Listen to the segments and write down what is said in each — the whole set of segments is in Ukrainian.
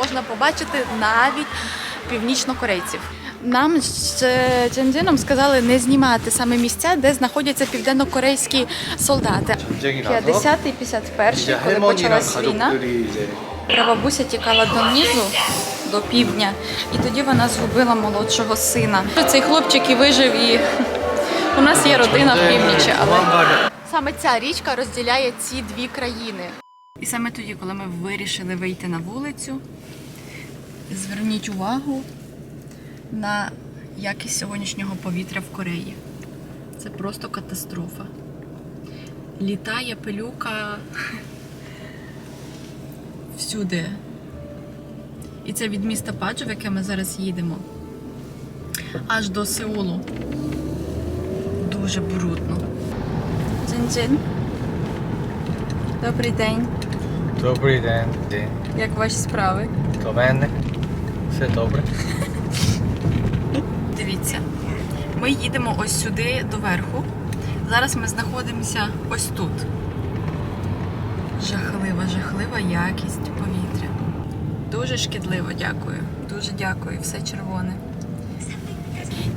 можна побачити навіть північнокорейців. Нам з Ченджином сказали не знімати саме місця, де знаходяться південнокорейські солдати. 50 і 51 коли почалась війна, прабабуся тікала до донизу до півдня, і тоді вона згубила молодшого сина. Цей хлопчик і вижив, і у нас є родина в північі, але саме ця річка розділяє ці дві країни. І саме тоді, коли ми вирішили вийти на вулицю зверніть увагу на якість сьогоднішнього повітря в Кореї. Це просто катастрофа. Літає пилюка всюди. І це від міста Паджо, в яке ми зараз їдемо, аж до Сеулу. Дуже брудно. Джин-джин. Добрий день. Добрий день. День. Як ваші справи? До мене. Все добре. Дивіться. Ми їдемо ось сюди доверху. Зараз ми знаходимося ось тут. Жахлива, жахлива якість повітря. Дуже шкідливо, дякую. Дуже дякую, все червоне.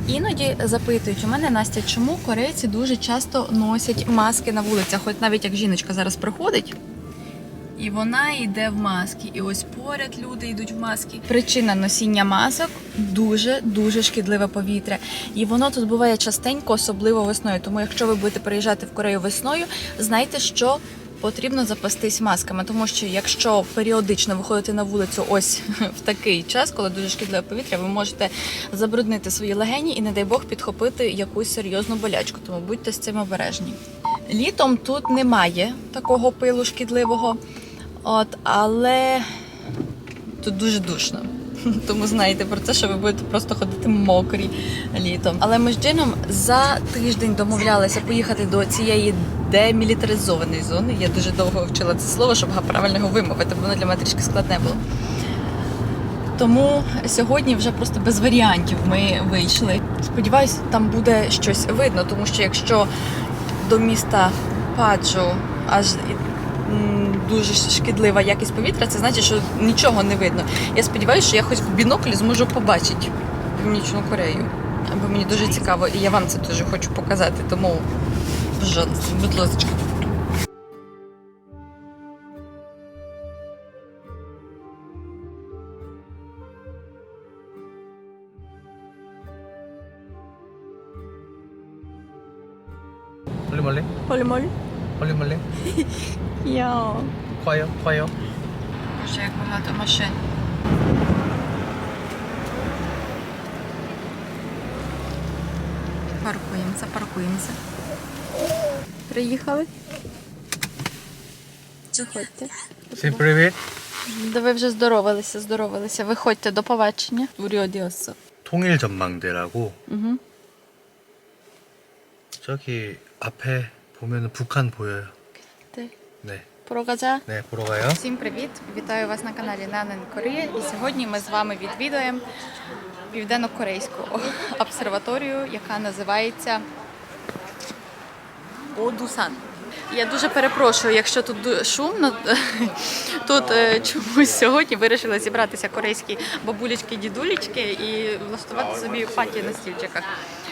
Іноді запитують у мене Настя, чому корейці дуже часто носять маски на вулицях, хоч навіть як жіночка зараз проходить. І вона йде в маски. І ось поряд люди йдуть в маски. Причина носіння масок дуже дуже шкідливе повітря. І воно тут буває частенько, особливо весною. Тому, якщо ви будете приїжджати в Корею весною, знайте, що потрібно запастись масками, тому що якщо періодично виходити на вулицю ось в такий час, коли дуже шкідливе повітря, ви можете забруднити свої легені і, не дай Бог, підхопити якусь серйозну болячку. Тому будьте з цим обережні. Літом тут немає такого пилу шкідливого, от, але тут дуже душно. Тому знаєте про це, що ви будете просто ходити мокрі літом. Але ми з Джином за тиждень домовлялися поїхати до цієї демілітаризованої зони. Я дуже довго вчила це слово, щоб правильно його вимовити, бо воно для мене трішки складне було. Тому сьогодні вже просто без варіантів ми вийшли. Сподіваюсь, там буде щось видно, тому що якщо до міста Паджо аж дуже шкідлива якість повітря, це значить, що нічого не видно. Я сподіваюся, що я хоч в біноклі зможу побачити Північну Корею. Бо мені дуже цікаво, і я вам це дуже хочу показати. Тому, будь ласка. Я. 과요 과요. Боже, як багато машин. Паркуємося, паркуємося. Приїхали. Заходьте. Всім привіт. Да ви вже здоровалися, здоровалися. Виходьте до побачення. 우리 어디였어? 통일 전망대라고 Угу. 저기 앞에 보면은 북한 보여요. Ти. 네. Порогаза. 네, 보러 가요. Всім привіт! Вітаю вас на каналі Нанен Корея. І сьогодні ми з вами відвідуємо південно-корейську обсерваторію, яка називається Одусан. Я дуже перепрошую, якщо тут ду- шумно. Тут е, чомусь сьогодні вирішили зібратися корейські бабулечки, дідулечки і влаштувати собі паті на стільчиках.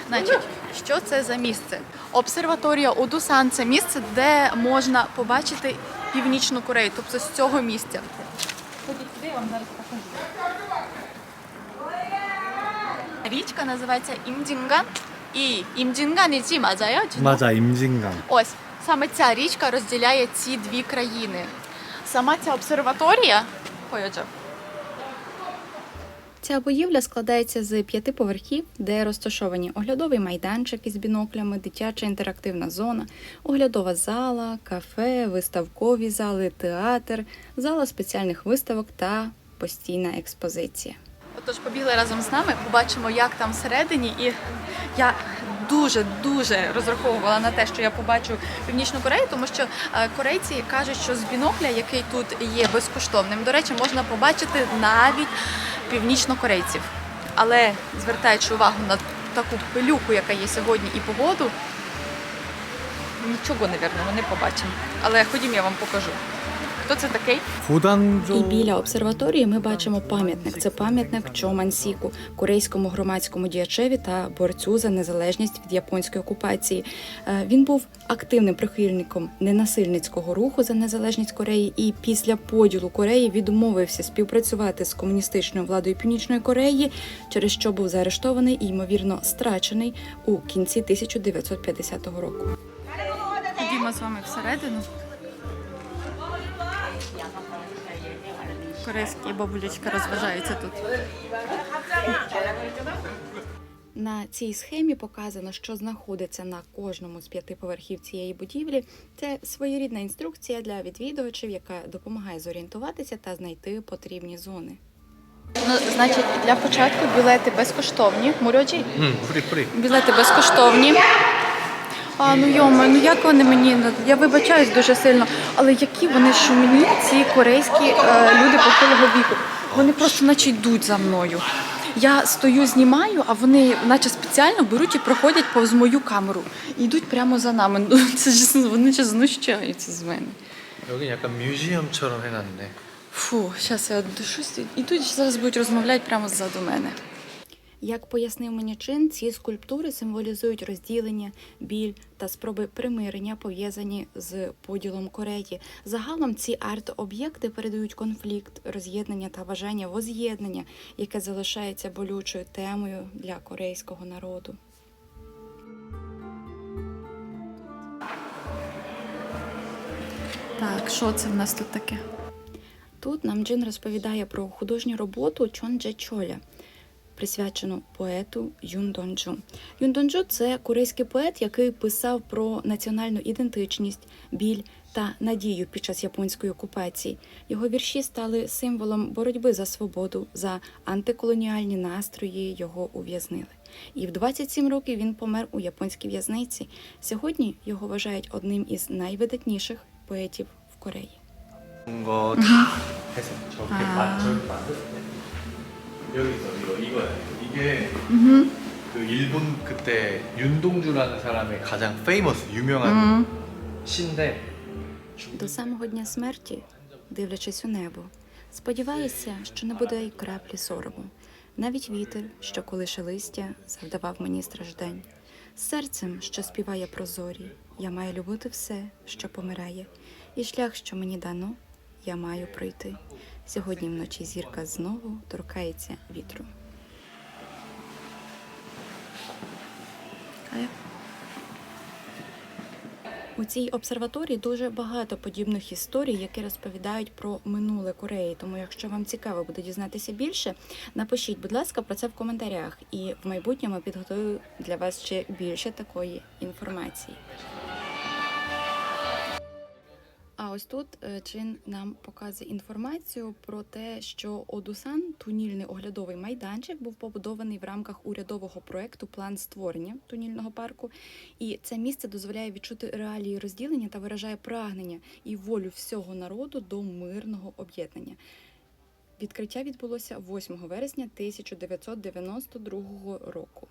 Значить, що це за місце? Обсерваторія Одусан це місце, де можна побачити Північну Корею, тобто з цього місця. Ходіть сюди, я вам зараз покажу. Річка називається Імдзінган. І Імдзінганіці, мазаю? Маза, Імдзінган. Ось, саме ця річка розділяє ці дві країни. Сама ця обсерваторія, Пояджав. Ця будівля складається з п'яти поверхів, де розташовані оглядовий майданчик із біноклями, дитяча інтерактивна зона, оглядова зала, кафе, виставкові зали, театр, зала спеціальних виставок та постійна експозиція. Отож, побігли разом з нами, побачимо, як там всередині. І я дуже дуже розраховувала на те, що я побачу північну Корею, тому що е, корейці кажуть, що з бінокля, який тут є безкоштовним, до речі, можна побачити навіть північнокорейців. Але звертаючи увагу на таку пилюку, яка є сьогодні, і погоду, нічого, не ми не побачимо. Але ходім, я вам покажу. Хто це такий? І біля обсерваторії ми бачимо пам'ятник. Це пам'ятник Чо Мансіку, корейському громадському діячеві та борцю за незалежність від японської окупації. Е, він був активним прихильником ненасильницького руху за незалежність Кореї і після поділу Кореї відмовився співпрацювати з комуністичною владою Північної Кореї, через що був заарештований і ймовірно страчений у кінці 1950 року. Ходімо з вами всередину. Корейські бабулечки розважаються тут. На цій схемі показано, що знаходиться на кожному з п'яти поверхів цієї будівлі. Це своєрідна інструкція для відвідувачів, яка допомагає зорієнтуватися та знайти потрібні зони. Ну, Значить, для початку білети безкоштовні. Мурьоджі? білети безкоштовні. А, ну йома, ну як вони мені? ну, Я вибачаюсь дуже сильно, але які вони шумні, ці корейські е, люди похилого віку. Вони просто наче йдуть за мною. Я стою, знімаю, а вони наче спеціально беруть і проходять повз мою камеру. І йдуть прямо за нами. Ну, Це ж вони ж знущаються з мене. 여긴 약간 뮤지엄처럼 해놨네 Фу, зараз я душусь. Ідуть зараз будуть розмовляти прямо ззаду мене. Як пояснив мені чин, ці скульптури символізують розділення, біль та спроби примирення, пов'язані з поділом Кореї. Загалом ці арт-об'єкти передають конфлікт, роз'єднання та бажання воз'єднання, яке залишається болючою темою для корейського народу. Так, що це в нас тут таке? Тут нам Джин розповідає про художню роботу Чон Дже Чоля, присвячену поету Юн Донджу. Юн Донджу це корейський поет, який писав про національну ідентичність, біль та надію під час японської окупації. Його вірші стали символом боротьби за свободу, за антиколоніальні настрої його ув'язнили. І в 27 років він помер у японській в'язниці. Сьогодні його вважають одним із найвидатніших поетів в Кореї. 아. 만 저렇게 만들었네 여기서 이거 이거야 이게 그 일본 그때 윤동주라는 사람의 가장 페이머스 유명한 시인데 До самого дня смерті, дивлячись у небо, сподіваюся, що не буде й краплі сорому. Навіть вітер, що колише листя, завдавав мені страждань. З серцем, що співає про зорі, я маю любити все, що помирає, і шлях, що мені дано, я маю пройти. Сьогодні вночі зірка знову торкається вітру. У цій обсерваторії дуже багато подібних історій, які розповідають про минуле Кореї. Тому, якщо вам цікаво буде дізнатися більше, напишіть, будь ласка, про це в коментарях, і в майбутньому підготую для вас ще більше такої інформації. Ось тут е, Чин нам показує інформацію про те, що Одусан, тунільний оглядовий майданчик, був побудований в рамках урядового проекту План створення тунільного парку. І це місце дозволяє відчути реалії розділення та виражає прагнення і волю всього народу до мирного об'єднання. Відкриття відбулося 8 вересня 1992 року.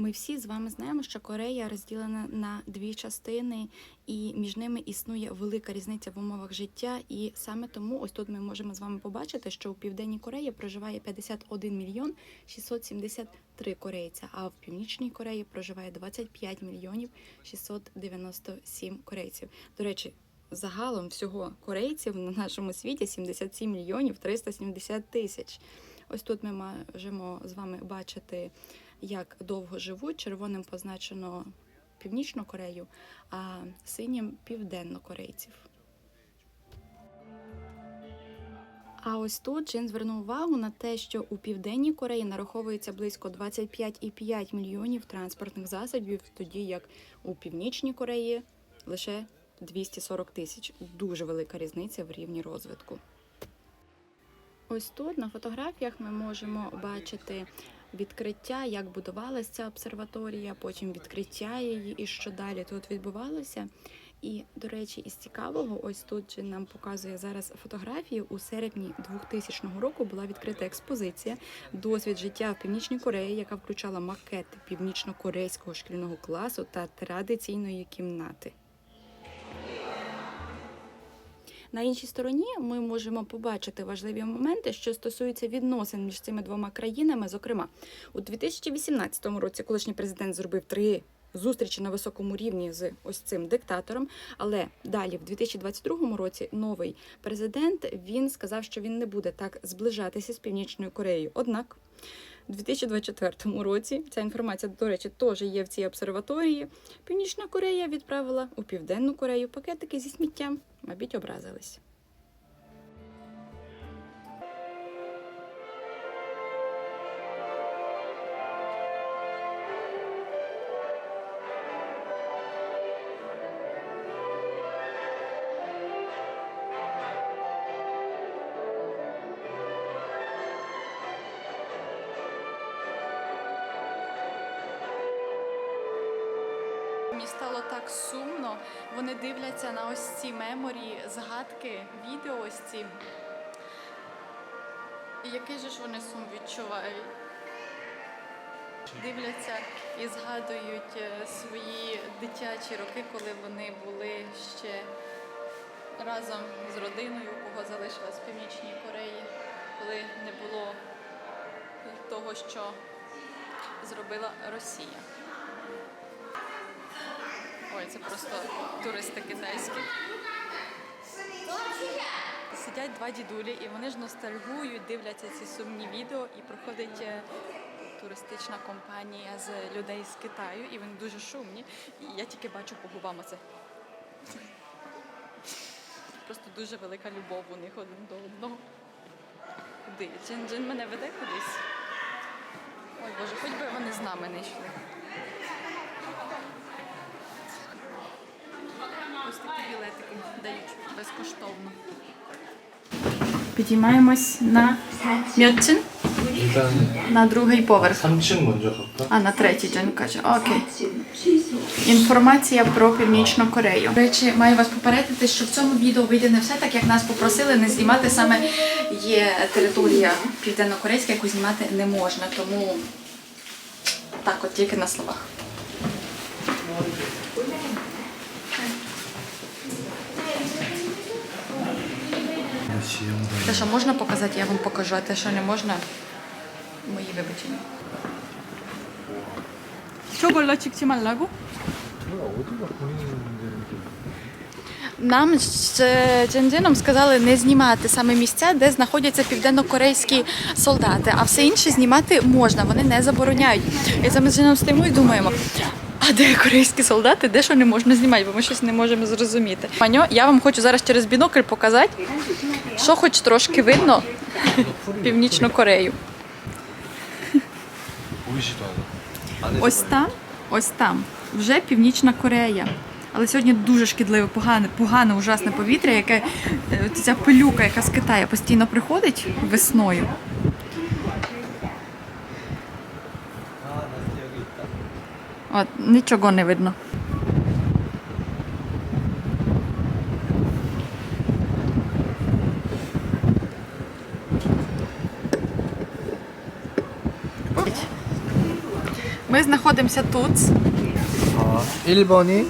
Ми всі з вами знаємо, що Корея розділена на дві частини, і між ними існує велика різниця в умовах життя. І саме тому ось тут ми можемо з вами побачити, що у південній Кореї проживає 51 мільйон 673 корейця, а в північній Кореї проживає 25 мільйонів 697 корейців. До речі. Загалом всього корейців на нашому світі 77 мільйонів 370 тисяч. Ось тут ми можемо з вами бачити як довго живуть. Червоним позначено Північну Корею, а синім південнокорейців. А ось тут Джин звернув увагу на те, що у південній Кореї нараховується близько 25,5 мільйонів транспортних засобів, тоді як у північній Кореї лише 240 тисяч. Дуже велика різниця в рівні розвитку. Ось тут на фотографіях ми можемо бачити відкриття, як будувалася ця обсерваторія, потім відкриття її і що далі тут відбувалося. І, до речі, із цікавого, ось тут же нам показує зараз фотографію. У серпні 2000 року була відкрита експозиція Досвід життя в Північній Кореї, яка включала макети північно-корейського шкільного класу та традиційної кімнати. На іншій стороні ми можемо побачити важливі моменти, що стосуються відносин між цими двома країнами. Зокрема, у 2018 році колишній президент зробив три зустрічі на високому рівні з ось цим диктатором. Але далі, в 2022 році, новий президент він сказав, що він не буде так зближатися з Північною Кореєю. Однак. У 2024 році ця інформація, до речі, теж є в цій обсерваторії. Північна Корея відправила у Південну Корею пакетики зі сміттям. Мабуть, образились. Сумно. Вони дивляться на ось ці меморі, згадки, відео ось ці. І який же ж вони сум відчувають? Дивляться і згадують е, свої дитячі роки, коли вони були ще разом з родиною, кого залишилась в Північній Кореї, коли не було того, що зробила Росія. Це просто туристи китайські. Сидять два дідулі, і вони ж ностальгують, дивляться ці сумні відео, і проходить е, туристична компанія з людей з Китаю, і вони дуже шумні. І я тільки бачу по губам оце. Просто дуже велика любов у них один до одного. Куди? Джин-Джин мене веде кудись. Ой Боже, хоч би вони з нами не йшли. дають безкоштовно. Підіймаємось на Мьотчин? На другий поверх. А на третій день каже, окей. Інформація про Північну Корею. До речі, маю вас попередити, що в цьому відео вийде не все так, як нас попросили не знімати саме є територія південно-корейська, яку знімати не можна. Тому так, от тільки на словах. Те, що можна показати, я вам покажу, а те, що не можна, мої вибачення. 저걸로 찍지 말라고? 어디가 보이는데 Нам з е, Дженджином сказали не знімати саме місця, де знаходяться південно-корейські солдати, а все інше знімати можна, вони не забороняють. І це ми з Дженом стоїмо і думаємо. де корейські солдати, де що не можна знімати, бо ми щось не можемо зрозуміти. Маньо, я вам хочу зараз через бінокль показати, що хоч трошки видно Північну Корею. Ось там, ось там, вже Північна Корея. Але сьогодні дуже шкідливе, погане, погане, ужасне повітря, яке е, ця пилюка, яка з Китаю постійно приходить весною. От, нічого не видно. Ми знаходимося тут. 아, 1번이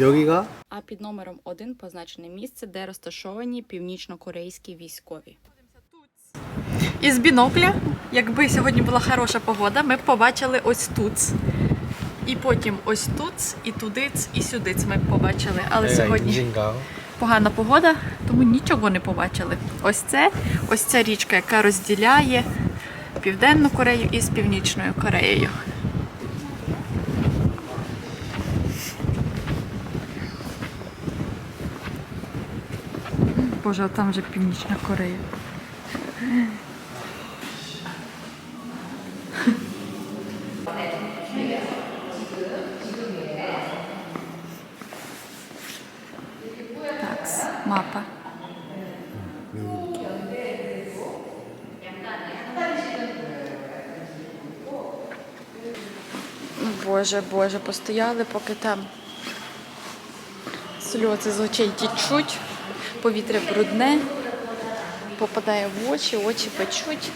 여기가 А під номером 1 позначене місце, де розташовані північно-корейські військові. Із бінокля, якби сьогодні була хороша погода, ми б побачили ось тут. І потім ось тут, і тудиць, і сюдиць ми побачили. Але сьогодні погана погода, тому нічого не побачили. Ось це ось ця річка, яка розділяє Південну Корею із Північною Кореєю. Боже, а там вже Північна Корея. Боже, Боже, постояли, поки там сльози з очей тічуть, повітря брудне, попадає в очі, очі печуть.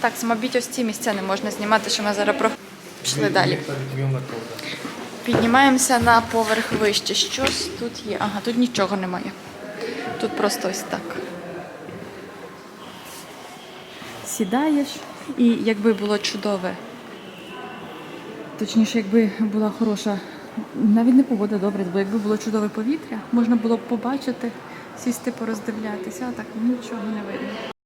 Так, смабіть ось ці місця не можна знімати, що ми зараз про... пішли далі. Піднімаємося на поверх вище. Щось тут є. Ага, тут нічого немає. Тут просто ось так. Сідаєш і якби було чудове. Точніше, якби була хороша, навіть не погода добре, бо якби було чудове повітря, можна було б побачити, сісти, пороздивлятися, а так нічого не видно.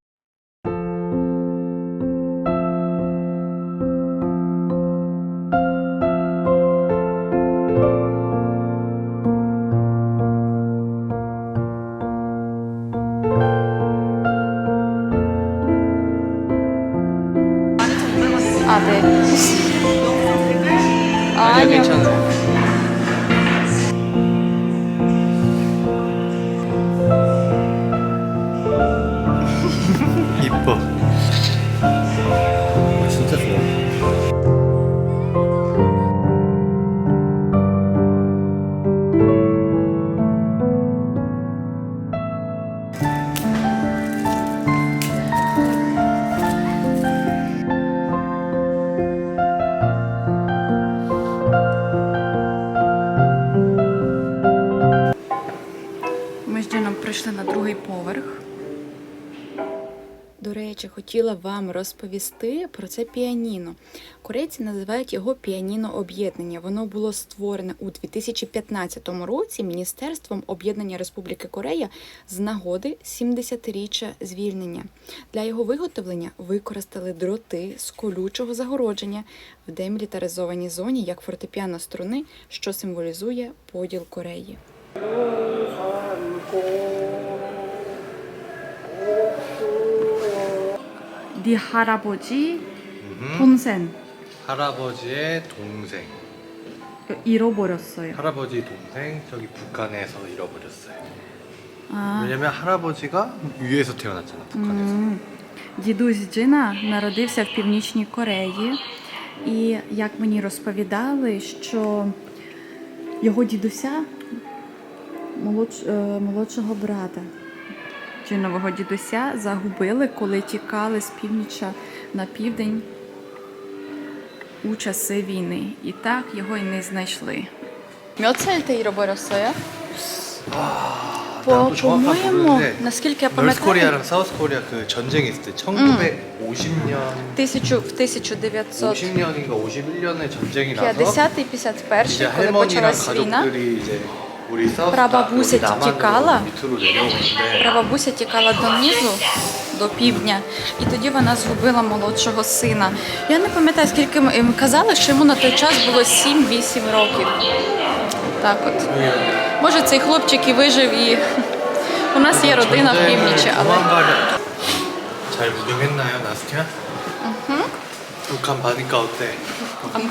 괜찮아요. Розповісти про це піаніно. Корейці називають його піаніно об'єднання. Воно було створене у 2015 році Міністерством об'єднання Республіки Корея з нагоди 70-річчя звільнення. Для його виготовлення використали дроти з колючого загородження в демілітаризованій зоні як фортепіано струни, що символізує поділ Кореї. 네 할아버지 동생 할아버지의 동생. 잃어버렸어요. 할아버지 동생 저기 북한에서 잃어버렸어요. 아, 왜냐면 할아버지가 위에서 태어났잖아 북한에서. 음. Дідусь Джина народився в Північній Кореї, і як мені розповідали, що його дідуся молодш, е, молодшого брата Джинового дідуся загубили, коли тікали з північа на південь у часи війни. І так його й не знайшли. Мьоцель ти 잃어버렸어요? 나도 정확하게 모르는데 наскільки я 널스코리아랑 사우스코리아 그 전쟁이 있을 때 1950년 Тисячу, в 1950 50년인가 51년에 전쟁이 나서 50 і 51, 이제 коли 할머니랑 почалась війна, 가족들이 이제 Права бабуся тікала, права прабабуся тікала донизу до півдня, і тоді вона згубила молодшого сина. Я не пам'ятаю, скільки їм казали, що йому на той час було 7-8 років. Так от. Може, цей хлопчик і вижив, і у нас є родина в північі, але. Угу. Там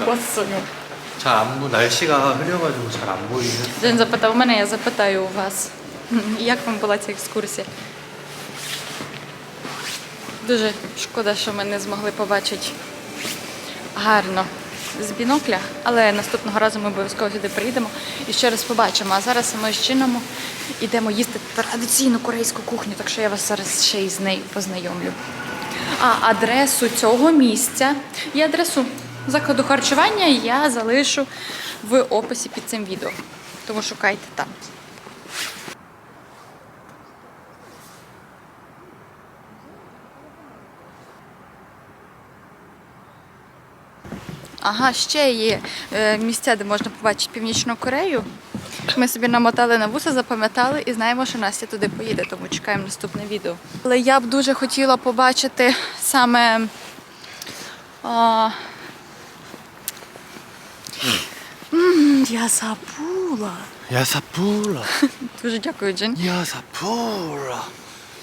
잘 구경했나요 나스키야? 북한 봐니까 어때? 안 봤어요. 잘안 보 날씨가 흐려가지고 잘 안 보이긴 했어 День запитав мене, я запитаю у вас. Як вам була ця екскурсія? Дуже шкода, що ми не змогли побачити гарно з бінокля, але наступного разу ми обов'язково сюди приїдемо і ще раз побачимо. А зараз ми з чином йдемо їсти традиційну корейську кухню, так що я вас зараз ще й з нею познайомлю. А адресу цього місця і адресу закладу харчування я залишу в описі під цим відео. Тому шукайте там. Ага, ще є е, місця, де можна побачити Північну Корею. Ми собі намотали на вуса, запам'ятали і знаємо, що Настя туди поїде, тому чекаємо наступне відео. Але я б дуже хотіла побачити саме. м, Я забула. 야 사뿌라 Дуже дякую, Джин. 야 사뿌라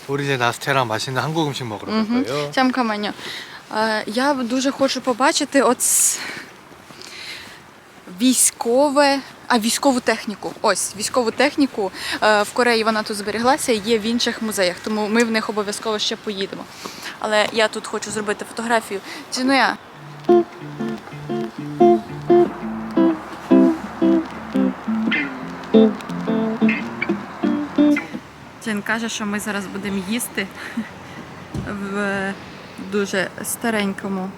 우리 이제 나스테랑 맛있는 한국 음식 먹으러 갈 거예요 Тямкаманьо. Е, Я б дуже хочу побачити от с- військове, а військову техніку. Ось військову техніку е, в Кореї вона тут зберіглася і є в інших музеях, тому ми в них обов'язково ще поїдемо. Але я тут хочу зробити фотографію. Цінуя. Він каже, що ми зараз будемо їсти в дуже старенькому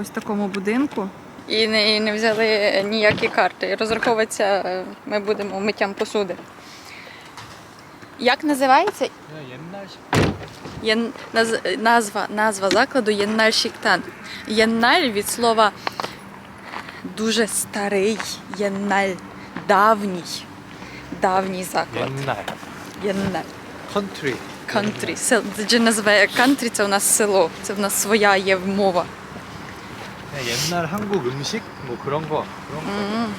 ось такому будинку. І не, і не взяли ніякі карти. Розраховуватися ми будемо миттям посуди. Як називається? Наз, назва назва закладу єннальшіктан. Єнналь від слова дуже старий, єнналь, давній, давній заклад. Єнналь. 날 Єнналь. 컨트리 Кантрі. Сел... Це називає кантрі, це у нас село. Це в нас своя є мова. 그냥 옛날 한국 음식 뭐 그런 거 그런 거 М.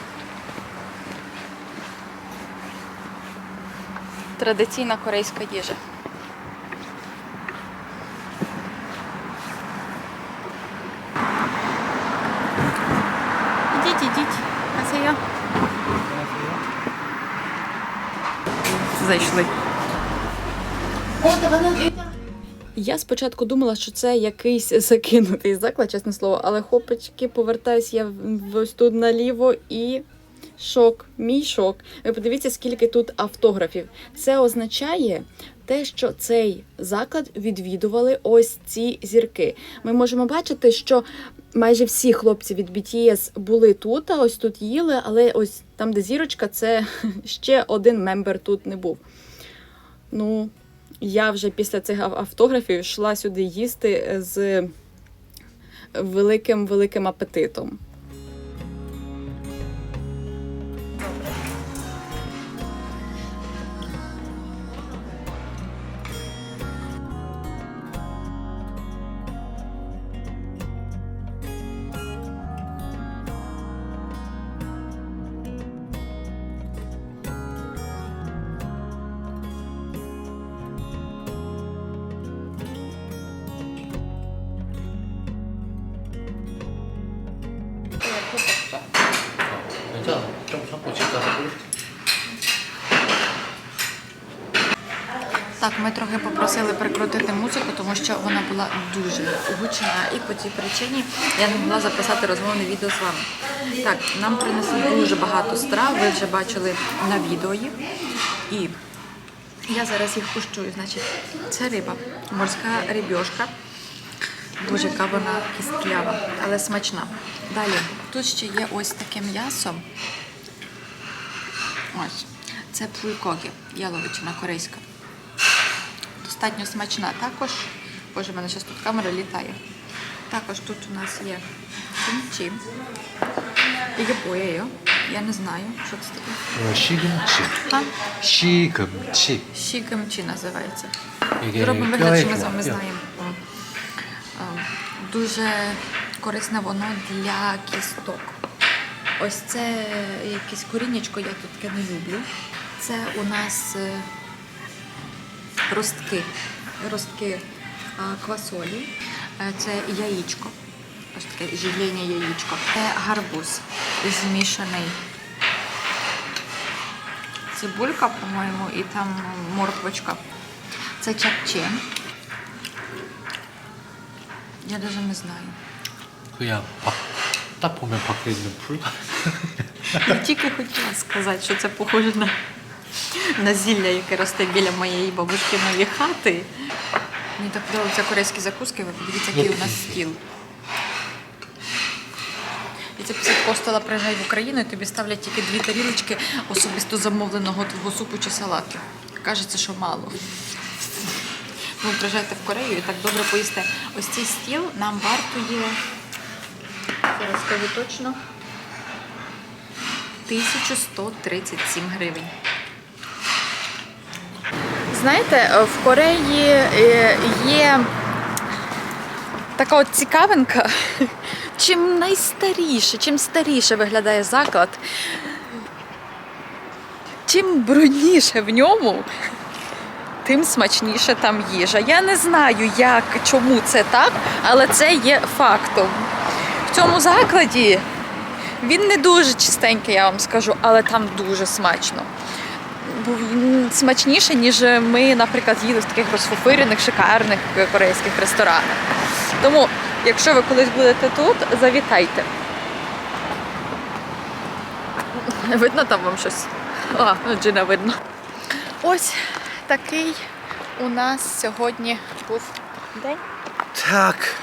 Традиційна корейська їжа. Зайшли. Я спочатку думала, що це якийсь закинутий заклад, чесне слово, але хопочки, повертаюсь я ось тут наліво і шок, мій шок. Ви подивіться, скільки тут автографів. Це означає те, що цей заклад відвідували ось ці зірки. Ми можемо бачити, що майже всі хлопці від BTS були тут, а ось тут їли, але ось там, де зірочка, це ще один мембер тут не був. Ну, я вже після цих автографів йшла сюди їсти з великим великим апетитом. Ми трохи попросили прикрутити музику, тому що вона була дуже гучна, і по цій причині я не могла записати розмовне відео з вами. Так, нам принесли дуже багато страв, ви вже бачили на відео їх. І я зараз їх куштую. Значить, це риба, морська рибьошка. Дуже яка вона кістлява, але смачна. Далі, тут ще є ось таке м'ясо. Ось. Це пулькогі, яловичина корейська достатньо смачна. Також, боже, в мене зараз тут камера літає. Також тут у нас є кімчі. Іге Я не знаю, що це таке. Шігамчі. Шігамчі. Шігамчі називається. Робимо вигляд, що ми з вами знаємо. Е, дуже корисне воно для кісток. Ось це якесь корінечко, я тут таке не люблю. Це у нас е, ростки, ростки квасолі, е, це яєчко, ось таке живлення яєчко, це гарбуз змішаний. Цибулька, по-моєму, і там морквочка. Це чапче. Я навіть не знаю. Я та помимо пакетний пульт. Я тільки хотіла сказати, що це похоже на на зілля, яке росте біля моєї бабушкиної хати. Мені так подобаються корейські закуски, ви подивіться, який у нас стіл. І це після постала приїжджай в Україну і тобі ставлять тільки дві тарілочки особисто замовленого твого супу чи салату. Кажеться, що мало. Ви приїжджаєте в Корею і так добре поїсте. Ось цей стіл нам вартує, зараз скажу точно, 1137 гривень. Знаєте, в Кореї е, є така от цікавинка. Чим найстаріше, чим старіше виглядає заклад, чим брудніше в ньому, тим смачніше там їжа. Я не знаю, як, чому це так, але це є фактом. В цьому закладі він не дуже чистенький, я вам скажу, але там дуже смачно. Смачніше, ніж ми, наприклад, їли в таких розфуфирених, шикарних корейських ресторанах. Тому, якщо ви колись будете тут, завітайте. Видно там вам щось? А, ну, Джина видно. Ось такий у нас сьогодні був день. Так.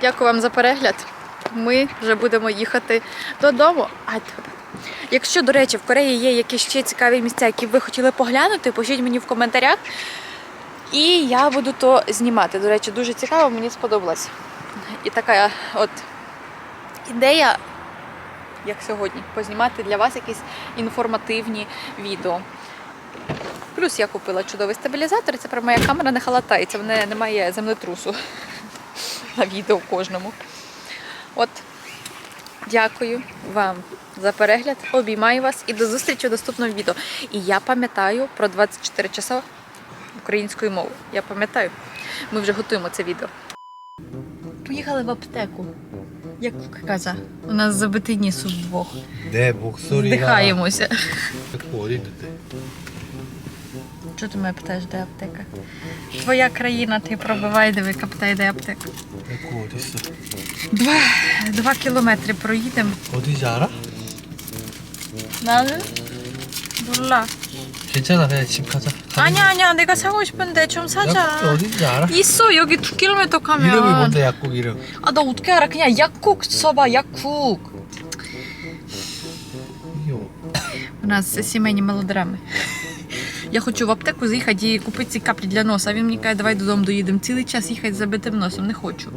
Дякую вам за перегляд. Ми вже будемо їхати додому. А якщо, до речі, в Кореї є якісь ще цікаві місця, які ви хотіли поглянути, пишіть мені в коментарях. І я буду то знімати. До речі, дуже цікаво, мені сподобалось. І така от ідея, як сьогодні, познімати для вас якісь інформативні відео. Плюс я купила чудовий стабілізатор, це про моя камера не халатається, в неї немає землетрусу на відео кожному. От, дякую вам за перегляд. Обіймаю вас і до зустрічі у наступному відео. І я пам'ятаю про 24 часа української мови. Я пам'ятаю, ми вже готуємо це відео. Поїхали в аптеку. Як каза, у нас забитий ніс у двох. Де сорі. Здихаємося. Чого ти мене питаєш, де аптека? Твоя країна, ти пробивай, диви, каптай, де аптека. Два, два кілометри проїдемо. Оди зараз? 나는 몰라. 괜찮아 그냥 집 가자. 아니야 아니야 내가 사고 싶은데 좀 약국이 사자. 어딘지 알아? 있어 여기 두 킬로미터 가면. 이름이 뭔데 약국 이름? 아 나 어떻게 알아? 그냥 약국 써봐 약국. 이게 У нас сімейні мелодрами. Я хочу в аптеку заїхати і купити ці каплі для носа. А він мені каже, давай додому доїдемо. Цілий час їхати з забитим носом. Не хочу.